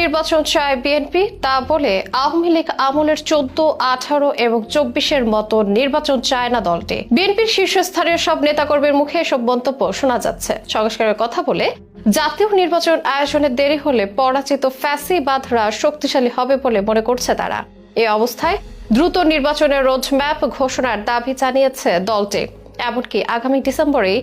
নির্বাচন চায় বিএনপি, তা বলে আওয়ামী লীগ আমলের চোদ্দ, আঠারো এবং চব্বিশের মতো নির্বাচন চায় না দলটি। বিএনপির শীর্ষস্থানীয় সব নেতাকর্মীর মুখে এসব মন্তব্য শোনা যাচ্ছে। সংস্কারের কথা বলে, জাতীয় নির্বাচন আয়োজনে দেরি হলে পরাজিত ফ্যাসিবাদরা শক্তিশালী হবে বলে মনে করছে তারা। এ অবস্থায় দ্রুত নির্বাচনের রোডম্যাপ ঘোষণার দাবি জানিয়েছে দলটি। এমনকি আগামী ডিসেম্বরে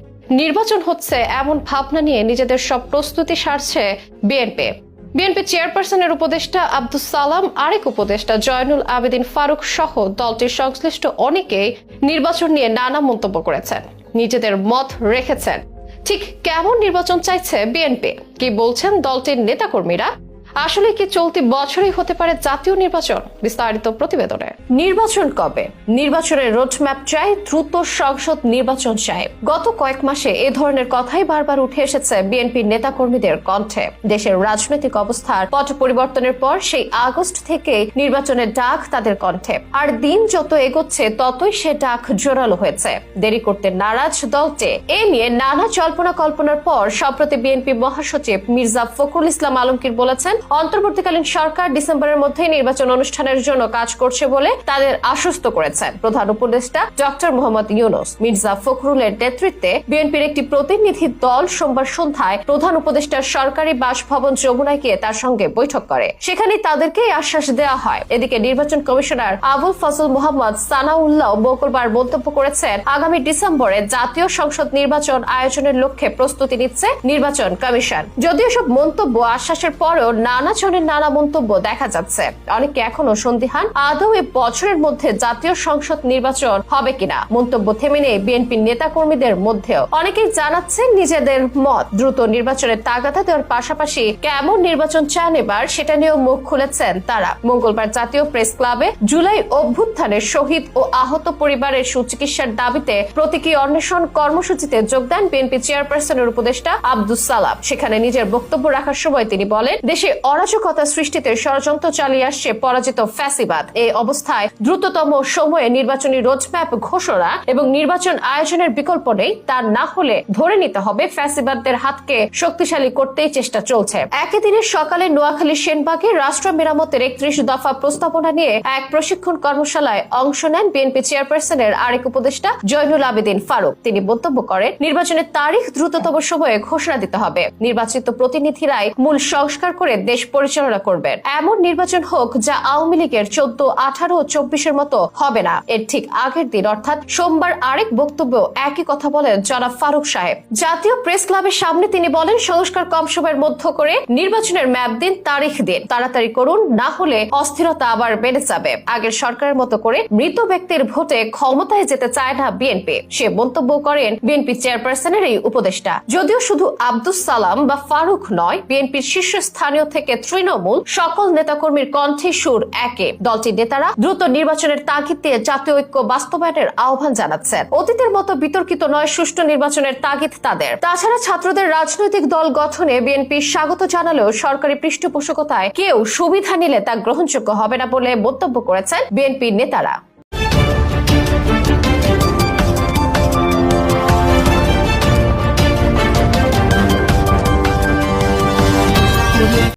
নির্বাচন হচ্ছে এমন ভাবনা নিয়ে নিজেদের সব প্রস্তুতি সারছে বিএনপি। বিএনপি চেয়ারপারসনের উপদেষ্টা আব্দুস সালাম, আরেক উপদেষ্টা জয়নুল আবেদিন ফারুক সহ দলটির সংশ্লিষ্ট অনেকেই নির্বাচন নিয়ে নানা মন্তব্য করেছেন। নিজেদের মত রেখেছেন। ঠিক কেমন নির্বাচন চাইছে বিএনপি? কি বলছেন দলটির নেতাকর্মীরা? আসলে কি চলতি বছরই হতে পারে জাতীয় নির্বাচন? বিস্তারিত প্রতিবেদনে। নির্বাচন কবে? নির্বাচনের রোডম্যাপ চাই দ্রুত সংসদ নির্বাচন চাই। গত কয়েক মাসে এ ধরনের কথাই বারবার উঠে এসেছে বিএনপির নেতাকর্মীদের কণ্ঠে। দেশের রাজনৈতিক অবস্থার পট পরিবর্তনের পর সেই আগস্ট থেকে নির্বাচনের ডাক তাদের কণ্ঠে। আর দিন যত এগোচ্ছে, ততই সে ডাক জোরালো হয়েছে। দেরি করতে নারাজ দলটি এ নিয়ে নানা জল্পনা কল্পনার পর, সম্প্রতি বিএনপি মহাসচিব মির্জা ফখরুল ইসলাম আলমগীর বলেছেন অন্তর্বর্তীকালীন সরকার ডিসেম্বরের মধ্যেই নির্বাচন অনুষ্ঠানের জন্য কাজ করছে বলে তাদের আশ্বস্ত করেছেন প্রধান উপদেষ্টা ডক্টর মোহাম্মদ ইউনুস, মির্জা ফখরুলের নেতৃত্বে বিএনপির একটি প্রতিনিধি দল সোমবার সন্ধ্যায় প্রধান উপদেষ্টার সরকারি বাসভবন যমুনায় গিয়ে তার সঙ্গে বৈঠক করে। সেখানে তাদেরকে আশ্বাস দেওয়া হয়। এদিকে নির্বাচন কমিশনার আবুল ফজল মোহাম্মদ সানাউল্লাহ মঙ্গলবার মন্তব্য করেছেন, আগামী ডিসেম্বরে জাতীয় সংসদ নির্বাচন আয়োজনের লক্ষ্যে প্রস্তুতি নিচ্ছে নির্বাচন কমিশন। যদিও সব মন্তব্য আশ্বাসের পরেও নানা জনের নানা মন্তব্য দেখা যাচ্ছে। অনেকে এখনও সন্দিহান। আদৌ এই বছরের মধ্যে জাতীয় সংসদ নির্বাচন হবে কিনা? মন্তব্য থেমে নেই বিএনপির নেতা কর্মীদের মধ্যেও। অনেকেই জানাচ্ছেন নিজেদের মত। দ্রুত নির্বাচনের তাগাদা দেওয়ার পাশাপাশি কেমন নির্বাচন চান এবার সেটা নিয়েও মুখ খুলেছেন তারা। মঙ্গলবার জাতীয় প্রেস ক্লাবে জুলাই অভ্যুত্থানের শহীদ ও আহত পরিবারের সুচিকিৎসার দাবিতে প্রতীকী অন্বেষণ কর্মসূচিতে যোগদান বিএনপি চেয়ারপারসনের উপদেষ্টা আব্দুস সালাম। সেখানে নিজের বক্তব্য রাখার সময় তিনি বলেন, দেশে অরাজকতা সৃষ্টিতে ষড়যন্ত্র চালিয়ে আসছে পরাজিত ফ্যাসিবাদ। এই অবস্থায় দ্রুততম সময়ে নির্বাচনী রোডম্যাপ ঘোষণা এবং নির্বাচন আয়োজনের বিকল্প নেই, তা না হলে ধরে নিতে হবে ফ্যাসিবাদদের হাতকে শক্তিশালী করতেই চেষ্টা চলছে। একই দিনের সকালে নোয়াখালী সেনবাগে রাষ্ট্র মেরামতের একত্রিশ দফা প্রস্তাবনা নিয়ে এক প্রশিক্ষণ কর্মশালায় অংশ নেন বিএনপি চেয়ারপারসনের আরেক উপদেষ্টা জয়নুল আবেদিন ফারুক। তিনি মন্তব্য করেন, নির্বাচনের তারিখ দ্রুততম সময়ে ঘোষণা দিতে হবে। নির্বাচিত প্রতিনিধিরাই মূল সংস্কার করে দেশ পরিচালনা করবেন। এমন নির্বাচন হোক যা আওয়ামী লীগের চোদ্দ, আঠারো ও চব্বিশের মতো হবে না। এর ঠিক আগের দিন, অর্থাৎ সোমবার আরেক বক্তব্য একই কথা বলেন জনাব ফারুক সাহেব। জাতীয় প্রেস ক্লাবের সামনে তিনি বলেন, সংস্কার কম সময়ের মধ্য করে নির্বাচনের ম্যাপ দিন, তারিখ দিন। তাড়াতাড়ি করুন, না হলে অস্থিরতা আবার বেড়ে যাবে। আগের সরকারের মতো করে মৃত ব্যক্তির ভোটে ক্ষমতায় যেতে চায় না বিএনপি। সে মন্তব্য করেন বিএনপি চেয়ারপারসনের এই উপদেষ্টা। যদিও শুধু আব্দুস সালাম বা ফারুক নয়, বিএনপির শীর্ষস্থানীয় থেকে তৃণমূল সকল নেতাকর্মীর কণ্ঠে সুর একে। দলটির নেতারা দ্রুত নির্বাচনের তাগিদ দিয়ে জাতীয় ঐক্য বাস্তবায়নের আহ্বান জানাচ্ছেন। অতীতের মতো বিতর্কিত নয়, সুষ্ঠু নির্বাচনের তাগিদ তাদের। তাছাড়া ছাত্রদের রাজনৈতিক দল গঠনে বিএনপি স্বাগত জানালেও সরকারি পৃষ্ঠপোষকতায় কেউ সুবিধা নিলে তা গ্রহণযোগ্য হবে না বলে মন্তব্য করেছেন বিএনপির নেতারা।